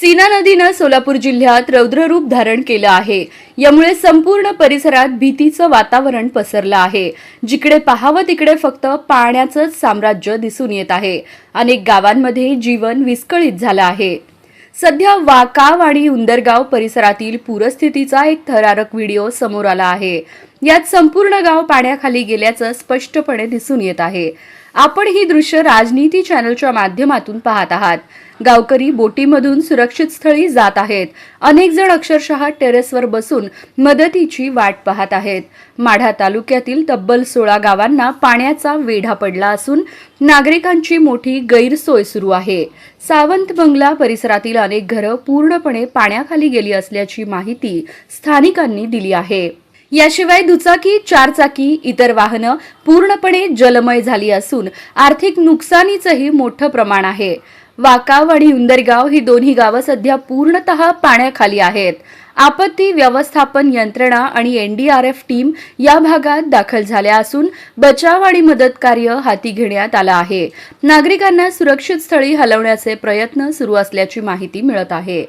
सीना नदीनं सोलापूर जिल्ह्यात रौद्ररूप धारण केलं आहे. यामुळे संपूर्ण परिसरात भीतीचं वातावरण पसरलं आहे. जिकडे पाहावं तिकडे फक्त पाण्याचंच साम्राज्य दिसून येत आहे. अनेक गावांमध्ये जीवन विस्कळीत झालं आहे. सध्या वाकाव आणि उंदरगाव परिसरातील पूरस्थितीचा एक थरारक व्हिडिओ समोर आला आहे. यात संपूर्ण गाव पाण्याखाली गेल्याचं स्पष्टपणे दिसून येत आहे. आपण ही दृश्य राजनीती चॅनलच्या माध्यमातून पाहत आहात. गावकरी बोटीमधून सुरक्षित स्थळी जात आहेत. अनेक जण अक्षरशः टेरेसवर बसून मदतीची वाट पाहत आहेत. माढा तालुक्यातील तब्बल सोळा गावांना पाण्याचा वेढा पडला असून नागरिकांची मोठी गैरसोय सुरू आहे. सावंत बंगला परिसरातील अनेक घरं पूर्णपणे पाण्याखाली गेली असल्याची माहिती स्थानिकांनी दिली आहे. याशिवाय दुचाकी चारचाकी इतर वाहनं पूर्णपणे जलमय झाली असून आर्थिक नुकसानीचंही मोठं प्रमाण आहे. वाकाव आणि उंदरगाव ही दोन्ही गावं सध्या पूर्णतः पाण्याखाली आहेत. आपत्ती व्यवस्थापन यंत्रणा आणि एनडीआरएफ टीम या भागात दाखल झाल्या असून बचाव आणि मदत कार्य हाती घेण्यात आलं आहे. नागरिकांना सुरक्षित स्थळी हलवण्याचे प्रयत्न सुरू असल्याची माहिती मिळत आहे.